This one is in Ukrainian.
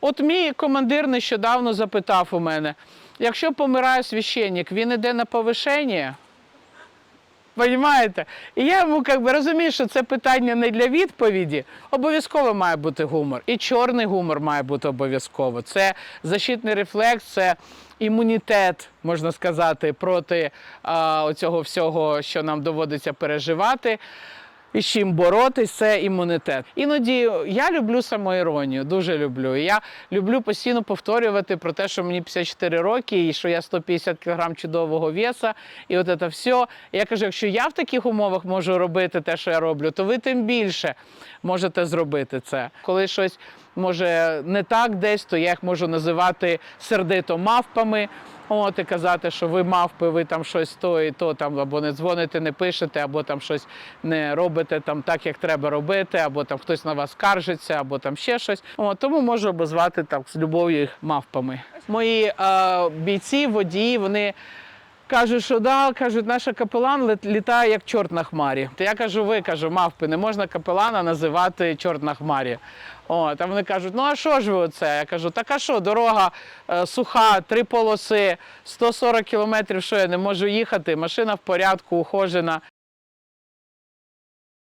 От мій командир нещодавно запитав у мене: якщо помирає священник, він іде на повишення? Понімаєте? І я йому як би, розумію, що це питання не для відповіді. Обов'язково має бути гумор. І чорний гумор має бути обов'язково. Це защитний рефлекс, це імунітет, можна сказати, проти а, оцього всього, що нам доводиться переживати. І з чим боротись, це імунітет. Іноді я люблю самоіронію, дуже люблю. Я люблю постійно повторювати про те, що мені 54 роки, і що я 150 кг чудового веса, і от це все. Я кажу, якщо я в таких умовах можу робити те, що я роблю, то ви тим більше можете зробити це. Коли щось може не так десь, то я їх можу називати сердито мавпами. От і казати, що ви мавпи, ви там щось то і то там або не дзвоните, не пишете, або там щось не робите там так, як треба робити, або там хтось на вас скаржиться, або там ще щось. От, тому можу обозвати так з любов'ю їх мавпами. Мої е, бійці, водії, вони. Кажуть, що да, кажуть, наша капелан літає як чорт на хмарі. То я кажу, ви кажу, мавпи, не можна капелана називати чорт на хмарі. О, там вони кажуть, ну а що ж ви оце? Я кажу, так а що, дорога е, суха, три полоси, 140 кілометрів, що я не можу їхати, машина в порядку, ухожена.